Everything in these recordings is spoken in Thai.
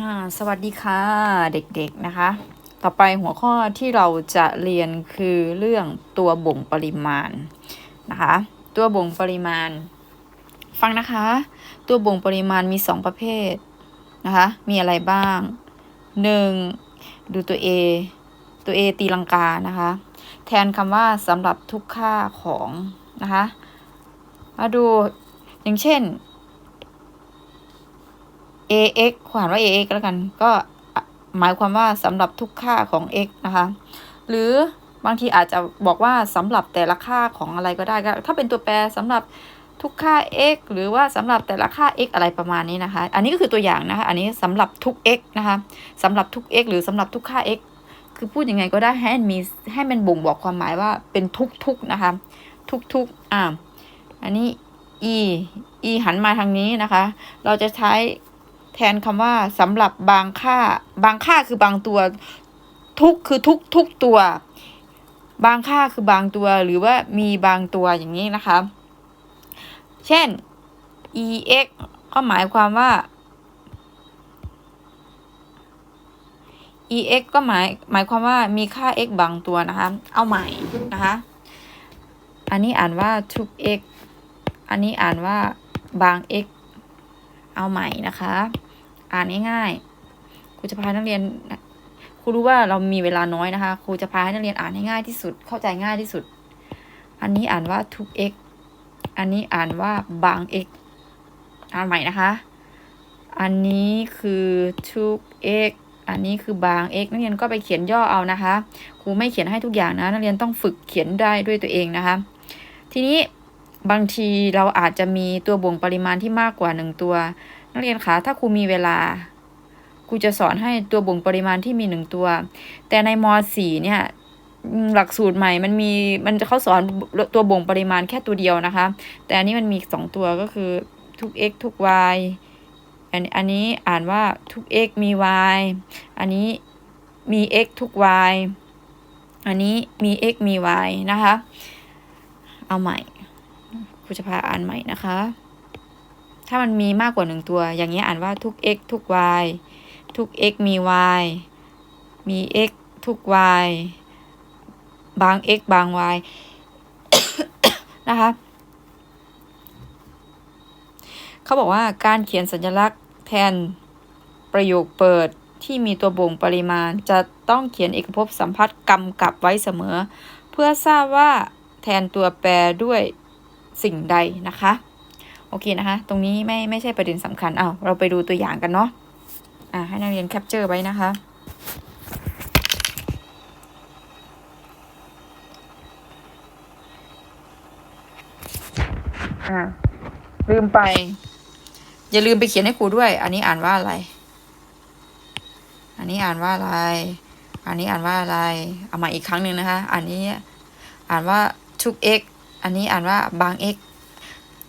อ่าสวัสดีค่ะเด็กๆนะคะ ต่อไปหัวข้อที่เราจะเรียนคือเรื่องตัวบ่งปริมาณนะคะ ตัวบ่งปริมาณ ฟังนะคะ ตัวบ่งปริมาณมี 2 ประเภทนะคะ มีอะไรบ้าง 1. ดูตัว A ตัว A ตีลังกานะคะ แทนคำว่าสำหรับทุกค่าของนะคะ มาดูอย่างเช่น ax ขวานว่า ax แล้วกัน ก็หมายความว่าสำหรับทุกค่าของ x นะคะ หรือบางทีอาจจะบอกว่าสำหรับแต่ละค่าของอะไรก็ได้ก็ถ้าเป็นตัวแปรสำหรับทุกค่า x หรือว่าสำหรับแต่ละค่า x อะไรประมาณนี้นะคะ อันนี้ก็คือตัวอย่างนะคะ อันนี้สำหรับทุก x นะคะสำหรับทุก x หรือสำหรับทุกค่า x คือพูดยังไงก็ได้ให้มันมีให้มันบ่งบอกความหมายว่าเป็นทุกๆนะคะ ทุกๆอ่าอันนี้ e e หันมาทางนี้นะคะ เราจะใช้ แทนคำว่าสำหรับบางค่า บางค่าคือบางตัว ทุกคือทุกทุกตัว บางค่าคือบางตัว หรือว่ามีบางตัวอย่างนี้นะคะ เช่น ex ก็หมายความว่า ex ก็หมายหมายความว่ามีค่า x บางตัวนะคะ เอาใหม่นะคะ อันนี้อ่านว่าทุก x อันนี้อ่านว่าบาง x เอาใหม่นะคะ อ่านง่ายๆครูจะพานักเรียนครูรู้ว่าเรามีเวลาน้อยนะคะครูจะพาให้นักเรียนอ่านให้ง่ายที่สุด เข้าใจง่ายที่สุด อันนี้อ่านว่าทุก x อันนี้อ่านว่าบาง x อ่านใหม่นะคะ อันนี้คือทุก x อันนี้คือบาง x นักเรียนก็ไปเขียนย่อเอานะคะ ครูไม่เขียนให้ทุกอย่างนะ นักเรียนต้องฝึกเขียนได้ด้วยตัวเองนะคะ ทีนี้บางทีเราอาจจะมีตัวบ่งปริมาณที่มากกว่าหนึ่งตัว นักเรียนคะถ้าครูมีเวลาครูจะสอนให้ตัวบ่งปริมาณที่มีหนึ่งตัว แต่ในม .4 เนี่ยหลักสูตรใหม่มันมีมันจะเขาสอนตัวบ่งปริมาณแค่ตัวเดียวนะคะ แต่อันนี้มันมีสองตัวก็คือทุก x ทุก y อันอันนี้อ่านว่าทุก x มี y อันนี้มี x ทุก y อันนี้มี x มี y นะคะ เอาใหม่ครูจะพาอ่านใหม่นะคะ ถ้ามันมีมากกว่าหนึ่งตัว อย่างนี้อ่านว่าทุก x ทุก y ทุก x มี y มี x ทุก y บาง x บาง y นะคะ เขาบอกว่าการเขียนสัญลักษณ์แทนประโยคเปิดที่มีตัวบ่งปริมาณ จะต้องเขียนเอกภพสัมพัทธ์กำกับไว้เสมอ เพื่อทราบว่าแทนตัวแปรด้วยสิ่งใดนะคะ โอเคนะคะ ตรงนี้ไม่ไม่ใช่ประเด็นสำคัญ เอาเราไปดูตัวอย่างกันเนาะ อ่าให้นักเรียนแคปเจอร์ไว้นะคะ อ่าลืมไป อย่าลืมไปเขียนให้ครูด้วย อันนี้อ่านว่าอะไร อันนี้อ่านว่าอะไร อันนี้อ่านว่าอะไร เอามาอีกครั้งหนึ่งนะคะ อันนี้อ่านว่าทุก x อันนี้อ่านว่าบาง x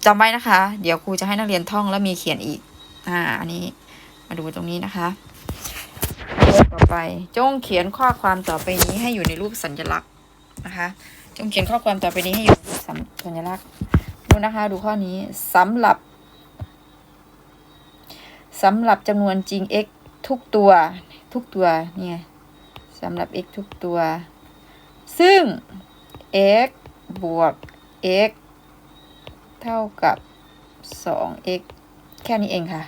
จำไว้นะคะ เดี๋ยวครูจะให้นักเรียนท่องแล้วมีเขียนอีก อ่า อันนี้ มาดูตรงนี้นะคะต่อไป จงเขียนข้อความต่อไปนี้ให้อยู่ในรูปสัญลักษณ์นะคะ จงเขียนข้อความต่อไปนี้ให้อยู่ในรูปสัญลักษณ์ ดูนะคะ ดูข้อนี้สำหรับสำหรับจำนวนจริง x ทุกตัว ทุกตัวเนี่ยสำหรับ x ทุกตัว ซึ่ง x บวก x เท่ากับ 2x แค่นี้เองค่ะ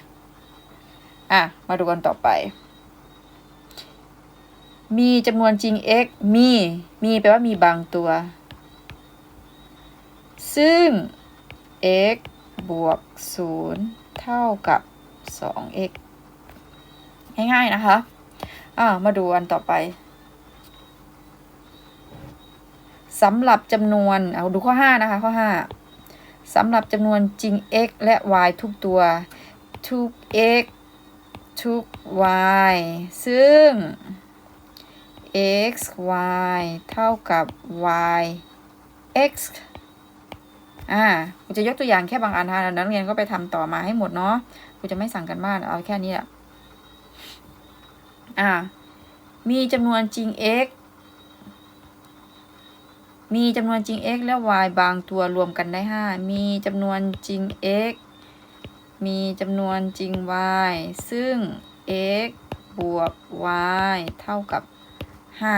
อะ มาดูกันต่อไป มีจำนวนจริง x มี มีแปลว่ามีบางตัว ซึ่ง x บวก 0 เท่ากับ 2x ง่ายๆนะคะ อ่า มาดูอันต่อไปสำหรับจำนวน เอาดูข้อ 5 นะคะ ข้อ 5 สำหรับจำนวนจริง x และ y ทุกตัว ทุก x ทุก y ซึ่ง x y เท่ากับ y x อ่าครูจะยกตัวอย่างแค่บางอันนะนักเรียนก็ไปทำต่อมาให้หมดเนาะครูจะไม่สั่งกันบ้าน เอาแค่นี้แหละอ่า มีจำนวนจริง x มีจำนวนจริง x และ y บางตัวรวมกันได้ 5 มีจำนวนจริง x มีจำนวนจริง y ซึ่ง x บวก y เท่ากับห้า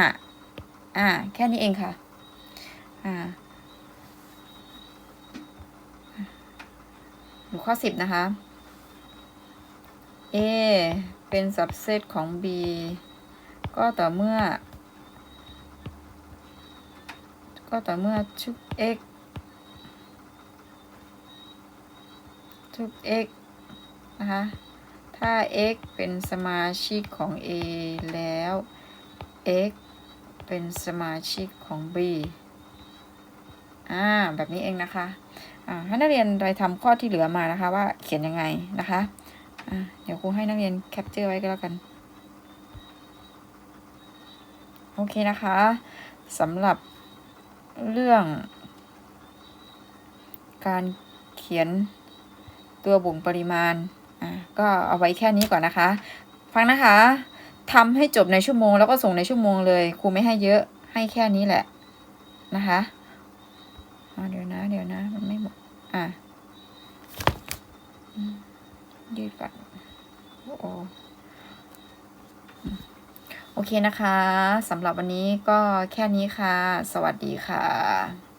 อ่า แค่นี้เองค่ะ อ่าข้อสิบนะคะ a เป็น subset ของ b ก็ต่อเมื่อ ก็ต่อเมื่อทุก x ทุก x นะคะ ถ้า x เป็นสมาชิกของ a แล้ว x เป็นสมาชิกของ b อ่า แบบนี้เองนะคะ อ่า ให้นักเรียนไปทำข้อที่เหลือมานะคะ ว่าเขียนยังไงนะคะ อ่า เดี๋ยวครูให้นักเรียนแคปเจอร์ไว้ก็แล้วกัน โอเคนะคะสำหรับ เรื่อง การเขียนตัวบ่งปริมาณอะก็เอาไว้แค่นี้ก่อนนะคะ ฟังนะคะทำให้จบในชั่วโมงแล้วก็ส่งในชั่วโมงเลยครูไม่ให้เยอะให้แค่นี้แหละนะคะอะเดี๋ยวนะ เดี๋ยวนะ มันไม่หมด อะยืดก่อนโอ้ โอเคนะคะสำหรับวันนี้ก็แค่นี้ค่ะ สวัสดีค่ะ